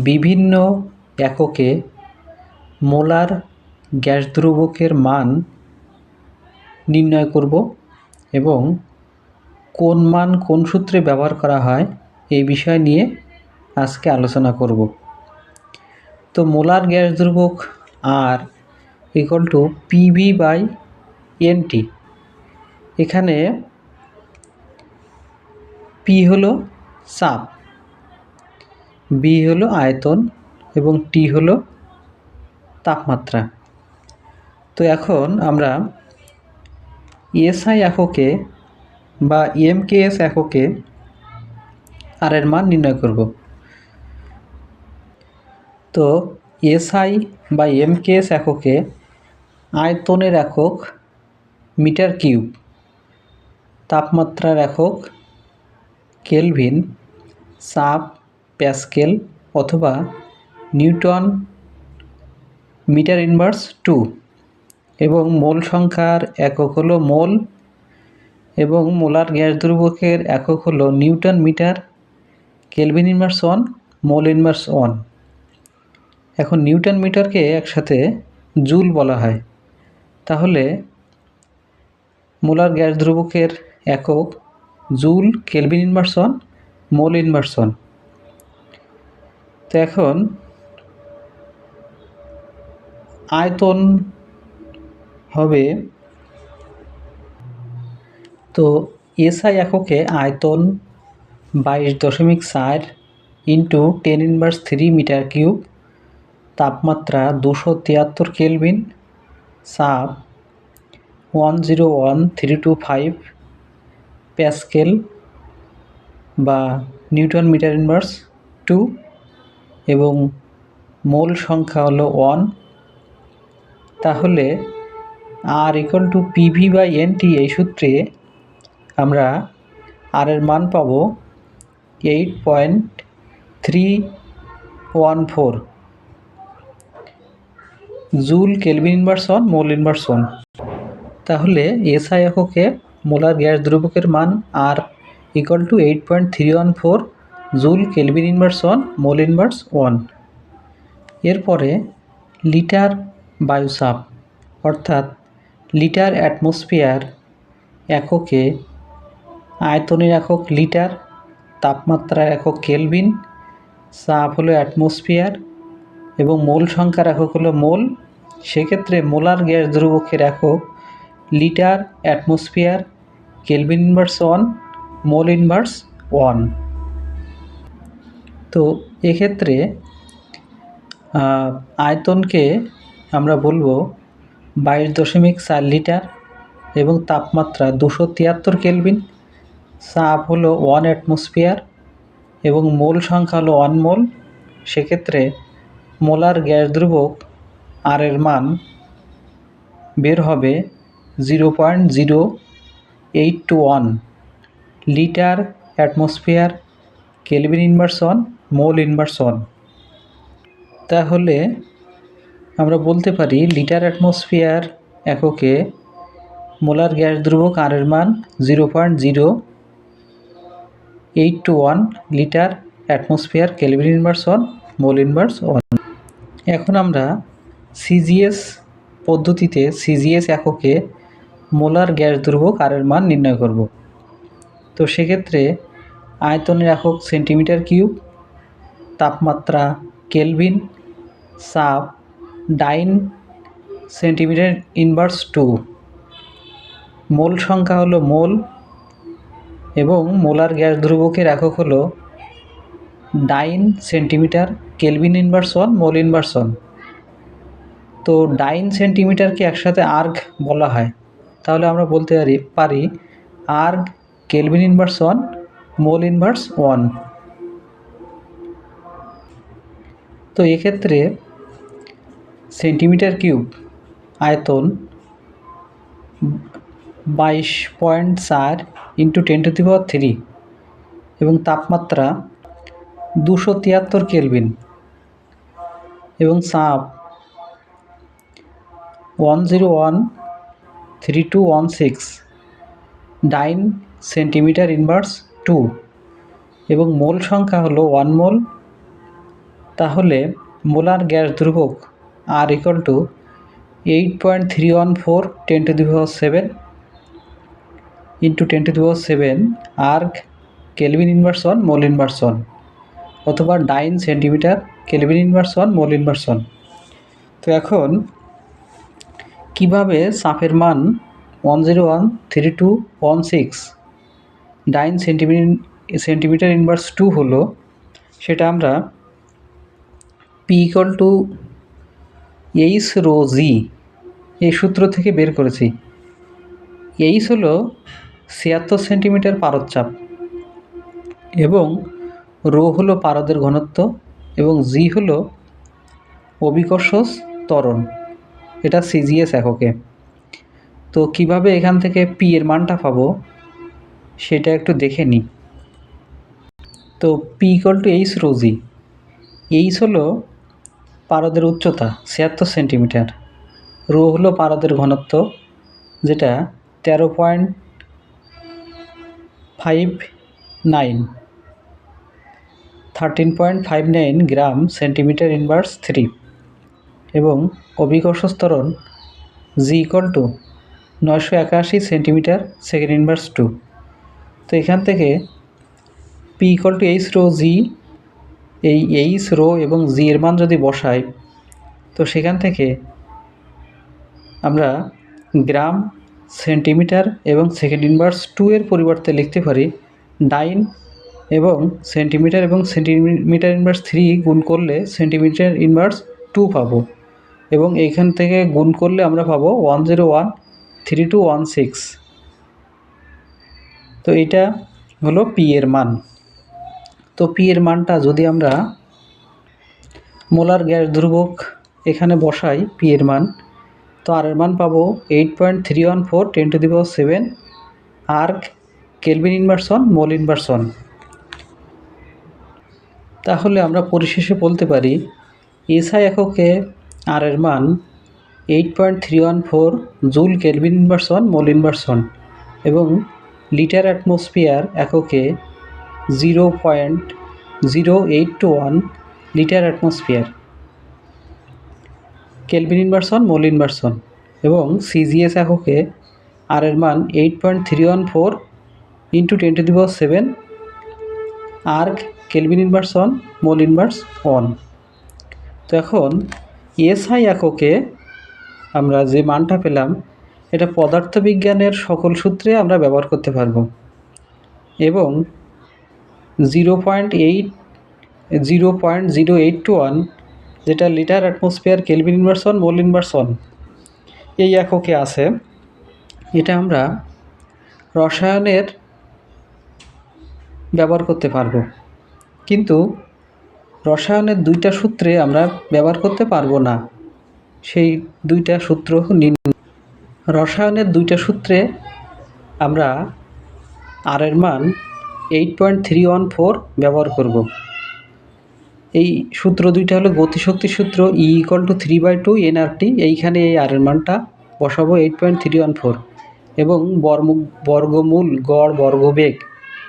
বিভিন্ন এককে molar gas দ্রবকের মান নির্ণয় করব এবং কোন মান কোন সূত্রে ব্যবহার করা হয় এই বিষয় নিয়ে আজকে আলোচনা করব। তো molar gas দ্রবক R equal to PV by NT এখানে পি হলো চাপ। বি হলো আয়তন এবং টি হলো তাপমাত্রা। তো এখন আমরা এসআই এককে বা এমকেএস এককে আর এর মান নির্ণয় করব। তো এসআই বা এমকেএস এককে আয়তনের একক মিটার কিউব, তাপমাত্রার একক কেলভিন, চাপ প্যাসকেল অথবা নিউটন মিটার ইনভার্স টু এবং মোল সংখ্যার একক হলো মোল এবং মোলার গ্যাস দ্রবকের একক হলো newton metre, kelvin inverse one, mole inverse one. এখন নিউটন মিটারকে একসাথে জুল বলা হয়। তাহলে মোলার গ্যাস দ্রবকের একক joule, kelvin inverse one, mole inverse one. তো এখন আয়তন হবে, তো এসআই এককে আয়তন বাইশ দশমিক চার into ten inverse three metre cube, তাপমাত্রা দুশো তিয়াত্তর কেলভিন, চাপ one zero one three two five pascal বা নিউটন মিটার ইনভার্স টু এবং মোল সংখ্যা হলো ওয়ান তাহলে R equal to PV by NT এই সূত্রে আমরা আর এর মান পাব eight point three one four joule kelvin inverse one mole inverse one তাহলে এসআই এককে মোলার গ্যাস দ্রবকের মান R equal to eight point three one four joule kelvin inverse one, mole inverse one. এরপরে litre বায়ুসাপ অর্থাৎ litre atmosphere এককে আয়তনের একক লিটার, তাপমাত্রার একক কেলভিন, চাপ হলো অ্যাটমসফিয়ার, এবং মোল সংখ্যার একক হলো মোল। সেক্ষেত্রে মোলার গ্যাস দ্রবকের একক litre atmosphere, kelvin inverse one, mole inverse one. তো এক্ষেত্রে আয়তনকে আমরা বলব বাইশ দশমিক চার লিটার এবং তাপমাত্রা দুশো তিয়াত্তর কেলভিন। চাপ হলো ওয়ান অ্যাটমসফিয়ার এবং মোল সংখ্যা হলো ওয়ান মোল। সেক্ষেত্রে মোলার গ্যাস দ্রবক আর এর মান বের হবে zero point zero eight two one litre atmosphere kelvin inverse one mole inverse one তাহলে আমরা বলতে পারি লিটার অ্যাটমসফিয়ার এককে মোলার গ্যাস দ্রবক আর এর মান zero point zero eight two one litre atmosphere kelvin inverse one mole inverse one এখন আমরা সিজিএস পদ্ধতিতে সিজিএস এককে মোলার গ্যাস দ্রবক আর এর মান নির্ণয় করব। তো সেক্ষেত্রে আয়তনের একক সেন্টিমিটার কিউব তাপমাত্রা কেলভিন চাপ dyne centimetre inverse two. Mole সংখ্যা হলো মোল এবং মোলার গ্যাস ধ্রুবকের একক হলো dyne centimetre kelvin inverse one, mole inverse one. তো ডাইন সেন্টিমিটারকে একসাথে আর্গ বলা হয়। তাহলে আমরা বলতে পারি পারি erg kelvin inverse one, mole inverse one. তো এক্ষেত্রে সেন্টিমিটার কিউব আয়তন বাইশ পয়েন্ট চার into ten to the three এবং তাপমাত্রা দুশো তিয়াত্তর কেলভিন এবং চাপ one zero one three two one six dyne centimetre inverse two এবং মোল সংখ্যা হলো ওয়ান মোল তাহলে মোলার গ্যাস ধ্রুবক R equal to eight point three one four ten to the power seven into ten to the power seven erg kelvin inverse one mole inverse one অথবা dyne centimetre kelvin inverse one mole inverse one তো এখন কীভাবে চাপের মান one zero one three two one six dyne centimetre centimetre inverse two হলো, সেটা আমরা P to H rho G এই সূত্র থেকে বের করেছি। এইচ হলো ছিয়াত্তর সেন্টিমিটার পারদচাপ এবং রো হলো পারদের ঘনত্ব এবং জি হলো অভিকর্ষ ত্বরণ। এটা সিজিএস এককে। তো কীভাবে এখান থেকে পি এর মানটা পাবো সেটা একটু দেখে নিই তো P equal to H rho G H হলো পারদের উচ্চতা ছিয়াত্তর সেন্টিমিটার। রো হলো পারদের ঘনত্ব, যেটা তেরো point five nine. Thirteen point five nine gram centimetre inverse three. এবং অভিকর্ষ স্তরণ জি ইকল টু নয়শো একাশি সেন্টিমিটার সেকেন্ড ইনভার্স টু। তো এখান থেকে P equal to H rho G এই এইচ রো এবং জি এর মান যদি বসাই, তো সেখান থেকে আমরা গ্রাম, সেন্টিমিটার এবং সেকেন্ড ইনভার্স টু এর পরিবর্তে লিখতে পারি ডাইন এবং সেন্টিমিটার এবং সেন্টিমিটার ইনভার্স থ্রি গুণ করলে সেন্টিমিটার ইনভার্স টু পাবো। এবং এইখান থেকে গুণ করলে আমরা পাবো one zero one three two one six তো এটা হলো পি এর মান। তো পি এর মানটা যদি আমরা মোলার গ্যাস ধ্রুবক এখানে বসাই পি এর মান, তো আর এর মান পাবো eight point three one four ten to the power seven erg kelvin inverse one mole inverse one তাহলে আমরা পরিশেষে বলতে পারি এসআই এককে আর এর মান eight point three one four joule kelvin inverse one mole inverse one এবং litre atmosphere এককে zero point zero eight two one litre atmosphere. Kelvin inverse one mole inverse one এবং সিজিএস এককে R এর মান eight point three one four into ten to the power seven erg kelvin inverse one mole inverse one তো এখন SI এককে আমরা যে মানটা পেলাম, এটা পদার্থবিজ্ঞানের সকল সূত্রে আমরা ব্যবহার করতে পারব। এবং zero point eight zero point zero eight two one যেটা litre atmosphere kelvin inverse one mole inverse one এই এককে আছে। এটা আমরা রসায়নের ব্যবহার করতে পারব। কিন্তু রসায়নের দুইটা সূত্রে আমরা ব্যবহার করতে পারব না। সেই দুইটা সূত্র নিন। রসায়নের দুইটা সূত্রে আমরা আর এর মান eight point three one four ব্যবহার করব। এই সূত্র দুইটা হলো গতিশক্তির সূত্র E equal to three by two NRT এইখানে এই আর মানটা বসাবো eight point three one four. এবং বর্গ বর্গমূল গড় বর্গবেগ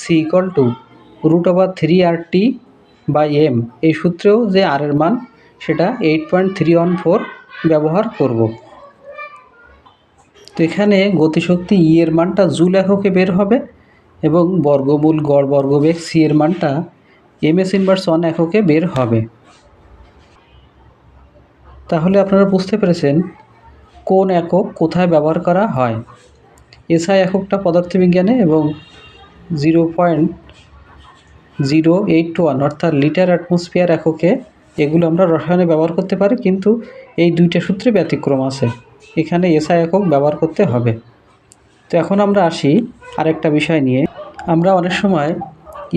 C equal to root over three R T by M এই সূত্রেও যে আর এর মান, সেটা eight point three one four ব্যবহার করব। তো এখানে গতিশক্তি ই এর মানটা জুল এককে বের হবে। এবং বর্গমূল গড় বর্গবেগ সি এর মানটা এম এস ইনভার্স ওয়ান এককে বের হবে। তাহলে আপনারা বুঝতে পেরেছেন কোন একক কোথায় ব্যবহার করা হয়। এসআই এককটা পদার্থবিজ্ঞানে এবং zero point zero eight one অর্থাৎ লিটার অ্যাটমসফিয়ার এককে এগুলো আমরা রসায়নে ব্যবহার করতে পারি, কিন্তু এই দুইটা সূত্রে ব্যতিক্রম আছে। এখানে এসআই একক ব্যবহার করতে হবে। তো এখন আমরা আসি আরেকটা বিষয় নিয়ে। আমরা অনেক সময়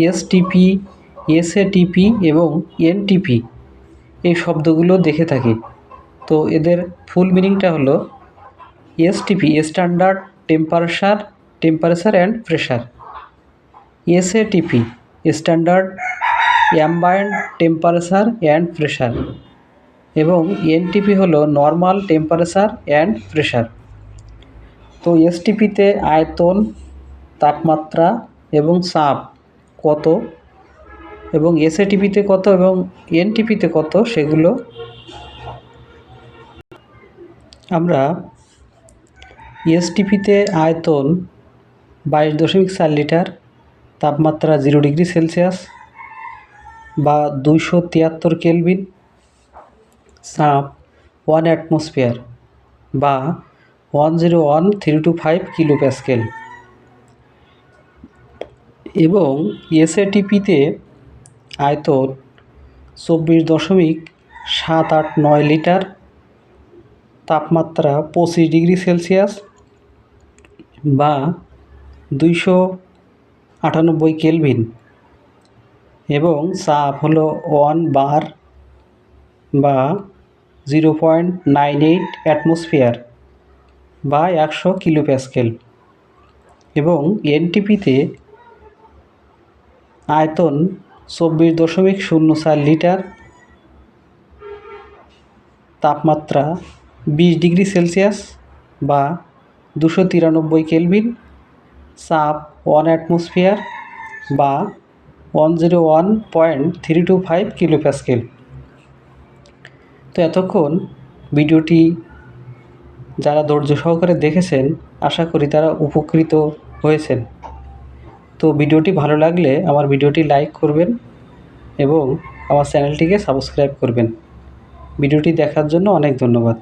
এসটিপি এসএটিপি এবং এনটিপি এই শব্দগুলো দেখে থাকি। তো এদের ফুল মিনিংটা হলো STP standard temperature temperature and pressure SATP standard ambient temperature and pressure এবং এনটিপি হলো নর্মাল টেম্পারেচার অ্যান্ড প্রেশার তো এসটিপিতে আয়তন, তাপমাত্রা এবং চাপ কত? এবং এসএটিপিতে কত এবং এনটিপিতে কত সেগুলো আমরা এসটিপিতে আয়তন বাইশ দশমিক চার লিটার, তাপমাত্রা জিরো ডিগ্রি সেলসিয়াস বা দুইশো তিয়াত্তর কেলভিন, চাপ ওয়ান অ্যাটমসফিয়ার বা one zero one three two five kilo pascal এবং এসএটিপিতে আয়তন চব্বিশ দশমিক সাত আট নয় লিটার, তাপমাত্রা পঁচিশ ডিগ্রি সেলসিয়াস বা দুইশো আটানব্বই কেলভিন। এবং চাপ হলো ওয়ান বার বা zero point nine eight atmosphere. বা একশো কিলো প্যাসকেল এবং এনটিপিতে আয়তন চব্বিশ দশমিক শূন্য চার লিটার, তাপমাত্রা বিশ ডিগ্রি সেলসিয়াস বা দুশো তিরানব্বই কেলভিন, চাপ ওয়ান অ্যাটমসফিয়ার বা one zero one point three two five kilo pascal তো এতক্ষণ ভিডিওটি যারা ধৈর্য সহকারে দেখেছেন, আশা করি তারা উপকৃত হয়েছেন। তো ভিডিওটি ভালো লাগলে আমার ভিডিওটি লাইক করবেন এবং আমার চ্যানেলটিকে সাবস্ক্রাইব করবেন। ভিডিওটি দেখার জন্য অনেক ধন্যবাদ।